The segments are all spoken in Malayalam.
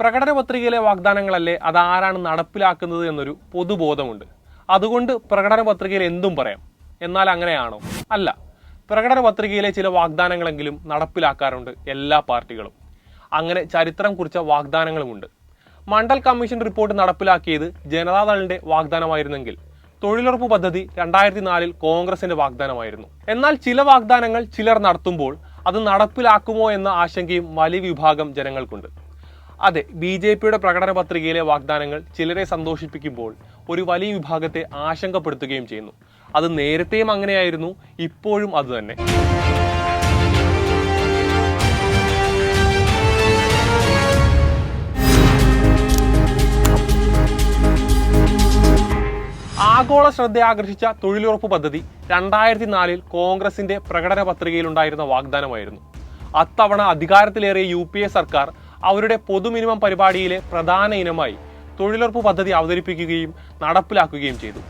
പ്രകടന പത്രികയിലെ വാഗ്ദാനങ്ങളല്ലേ അതാരാണ് നടപ്പിലാക്കുന്നത് എന്നൊരു പൊതുബോധമുണ്ട്. അതുകൊണ്ട് പ്രകടന പത്രികയിൽ എന്തും പറയാം. എന്നാൽ അങ്ങനെയാണോ? അല്ല. പ്രകടന പത്രികയിലെ ചില വാഗ്ദാനങ്ങളെങ്കിലും നടപ്പിലാക്കാറുണ്ട് എല്ലാ പാർട്ടികളും. അങ്ങനെ ചരിത്രം കുറിച്ച വാഗ്ദാനങ്ങളുമുണ്ട്. മണ്ഡൽ കമ്മീഷൻ റിപ്പോർട്ട് നടപ്പിലാക്കിയത് ജനതാദളിന്റെ വാഗ്ദാനമായിരുന്നെങ്കിൽ. തൊഴിലുറപ്പ് പദ്ധതി രണ്ടായിരത്തി നാലിൽ കോൺഗ്രസിന്റെ വാഗ്ദാനമായിരുന്നു. എന്നാൽ ചില വാഗ്ദാനങ്ങൾ ചിലർ നടത്തുമ്പോൾ അത് നടപ്പിലാക്കുമോ എന്ന ആശങ്കയും വലിയ വിഭാഗം ജനങ്ങൾക്കുണ്ട്. അതെ ബി ജെ പിയുടെ പ്രകടന പത്രികയിലെ വാഗ്ദാനങ്ങൾ ചിലരെ സന്തോഷിപ്പിക്കുമ്പോൾ ഒരു വലിയ വിഭാഗത്തെ ആശങ്കപ്പെടുത്തുകയും ചെയ്യുന്നു. അത് നേരത്തെയും അങ്ങനെയായിരുന്നു ഇപ്പോഴും അതുതന്നെ ആഗോള ശ്രദ്ധ ആകർഷിച്ച തൊഴിലുറപ്പ് പദ്ധതി രണ്ടായിരത്തി നാലിൽ കോൺഗ്രസിന്റെ പ്രകടന പത്രികയിലുണ്ടായിരുന്ന വാഗ്ദാനമായിരുന്നു. അത്തവണ അധികാരത്തിലേറിയ യു പി എ സർക്കാർ അവരുടെ പൊതു മിനിമം പരിപാടിയിലെ പ്രധാന ഇനമായി തൊഴിലുറപ്പ് പദ്ധതി അവതരിപ്പിക്കുകയും നടപ്പിലാക്കുകയും ചെയ്തു.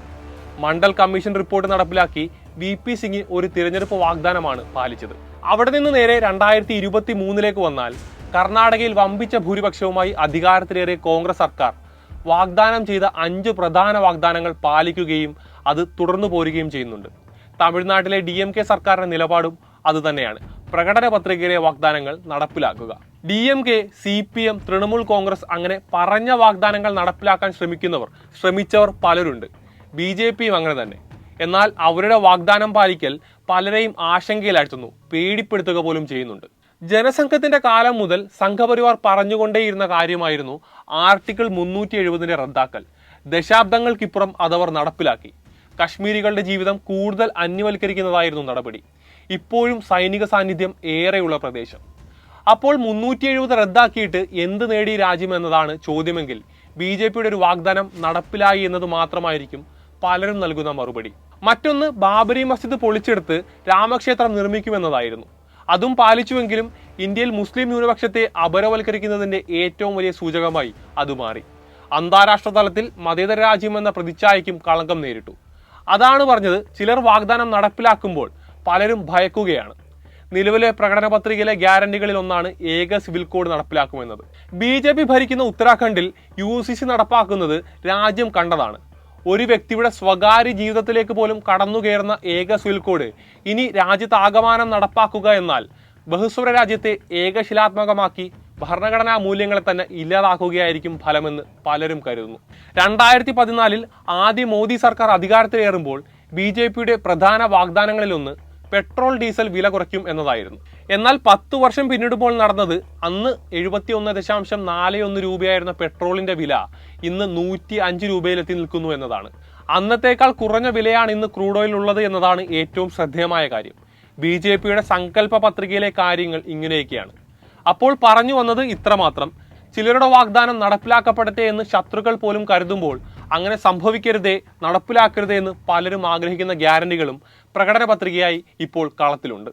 മണ്ഡൽ കമ്മീഷൻ റിപ്പോർട്ട് നടപ്പിലാക്കി വി പി സിംഗ് ഒരു തിരഞ്ഞെടുപ്പ് വാഗ്ദാനമാണ് പാലിച്ചത്. അവിടെ നിന്ന് നേരെ രണ്ടായിരത്തി ഇരുപത്തി മൂന്നിലേക്ക് വന്നാൽ കർണാടകയിൽ വമ്പിച്ച ഭൂരിപക്ഷവുമായി അധികാരത്തിലേറിയ കോൺഗ്രസ് സർക്കാർ വാഗ്ദാനം ചെയ്ത അഞ്ച് പ്രധാന വാഗ്ദാനങ്ങൾ പാലിക്കുകയും അത് തുടർന്നു പോരുകയും ചെയ്യുന്നുണ്ട്. തമിഴ്നാട്ടിലെ ഡി എം കെ സർക്കാരിന്റെ നിലപാടും അതുതന്നെയാണ്. പ്രകടന പത്രികയിലെ വാഗ്ദാനങ്ങൾ നടപ്പിലാക്കുക. D M K C P M Trinamool Congress അങ്ങനെ പറഞ്ഞ വാഗ്ദാനങ്ങൾ നടപ്പിലാക്കാൻ ശ്രമിക്കുന്നവർ ശ്രമിച്ചവർ പലരുണ്ട്. ബി ജെ പിയും അങ്ങനെ തന്നെ. എന്നാൽ അവരുടെ വാഗ്ദാനം പാലിക്കൽ പലരെയും ആശങ്കയിലാഴ്ത്തുന്നു പേടിപ്പെടുത്തുക പോലും ചെയ്യുന്നുണ്ട്. ജനസംഘത്തിന്റെ കാലം മുതൽ സംഘപരിവാർ പറഞ്ഞുകൊണ്ടേയിരുന്ന കാര്യമായിരുന്നു ആർട്ടിക്കിൾ മുന്നൂറ്റി എഴുപതിന്റെ റദ്ദാക്കൽ. ദശാബ്ദങ്ങൾക്കിപ്പുറം അതവർ നടപ്പിലാക്കി. കശ്മീരികളുടെ ജീവിതം കൂടുതൽ അന്യവൽക്കരിക്കുന്നതായിരുന്നു നടപടി. ഇപ്പോഴും സൈനിക സാന്നിധ്യം ഏറെയുള്ള പ്രദേശം. അപ്പോൾ മുന്നൂറ്റി എഴുപത് റദ്ദാക്കിയിട്ട് എന്ത് നേടി രാജ്യം എന്നതാണ് ചോദ്യമെങ്കിൽ ബി ജെ പിയുടെ ഒരു വാഗ്ദാനം നടപ്പിലായി എന്നത് മാത്രമായിരിക്കും പലരും നൽകുന്ന മറുപടി. മറ്റൊന്ന് ബാബരി മസ്ജിദ് പൊളിച്ചെടുത്ത് രാമക്ഷേത്രം നിർമ്മിക്കുമെന്നതായിരുന്നു. അതും പാലിച്ചുവെങ്കിലും ഇന്ത്യയിൽ മുസ്ലിം ന്യൂനപക്ഷത്തെ അപരവൽക്കരിക്കുന്നതിന്റെ ഏറ്റവും വലിയ സൂചകമായി അത് മാറി. അന്താരാഷ്ട്ര തലത്തിൽ മതേതര രാജ്യമെന്ന പ്രതിച്ഛായയ്ക്കും കളങ്കം നേരിട്ടു. അതാണ് പറഞ്ഞത് ചിലർ വാഗ്ദാനം നടപ്പിലാക്കുമ്പോൾ പലരും ഭയക്കുകയാണ്. നിലവിലെ പ്രകടന പത്രികയിലെ ഗ്യാരണ്ടികളിൽ ഒന്നാണ് ഏക സിവിൽ കോഡ് നടപ്പിലാക്കുമെന്നത്. ബി ജെ പി ഭരിക്കുന്ന ഉത്തരാഖണ്ഡിൽ യു സി സി നടപ്പാക്കുന്നത് രാജ്യം കണ്ടതാണ്. ഒരു വ്യക്തിയുടെ സ്വകാര്യ ജീവിതത്തിലേക്ക് പോലും കടന്നുകയറുന്ന ഏക സിവിൽ കോഡ് ഇനി രാജ്യത്താകമാനം നടപ്പാക്കുക എന്നാൽ ബഹുസ്വര രാജ്യത്തെ ഏകശിലാത്മകമാക്കി ഭരണഘടനാ മൂല്യങ്ങളെ തന്നെ ഇല്ലാതാക്കുകയായിരിക്കും ഫലമെന്ന് പലരും കരുതുന്നു. രണ്ടായിരത്തി പതിനാലിൽ ആദ്യ മോദി സർക്കാർ അധികാരത്തിലേറുമ്പോൾ ബി ജെ പിയുടെ പ്രധാന വാഗ്ദാനങ്ങളിലൊന്ന് പെട്രോൾ ഡീസൽ വില കുറയ്ക്കും എന്നതായിരുന്നു. എന്നാൽ പത്ത് വർഷം പിന്നിടുമ്പോൾ നടന്നത് അന്ന് എഴുപത്തി ഒന്ന് ദശാംശം നാല് ഒന്ന് രൂപയായിരുന്ന പെട്രോളിന്റെ വില ഇന്ന് നൂറ്റി അഞ്ച് രൂപയിലെത്തി നിൽക്കുന്നു എന്നതാണ്. അന്നത്തേക്കാൾ കുറഞ്ഞ വിലയാണ് ഇന്ന് ക്രൂഡ് ഓയിൽ ഉള്ളത് എന്നതാണ് ഏറ്റവും ശ്രദ്ധേയമായ കാര്യം. ബി ജെ പിയുടെ സങ്കല്പ പത്രികയിലെ കാര്യങ്ങൾ ഇങ്ങനെയൊക്കെയാണ്. അപ്പോൾ പറഞ്ഞു വന്നത് ഇത്രമാത്രം. ചിലരുടെ വാഗ്ദാനം നടപ്പിലാക്കപ്പെടട്ടെ എന്ന് ശത്രുക്കൾ പോലും കരുതുമ്പോൾ അങ്ങനെ സംഭവിക്കരുതേ നടപ്പിലാക്കരുതേ എന്ന് പലരും ആഗ്രഹിക്കുന്ന ഗ്യാരണ്ടികളും പ്രകടന പത്രികയായി ഇപ്പോൾ കളത്തിലുണ്ട്.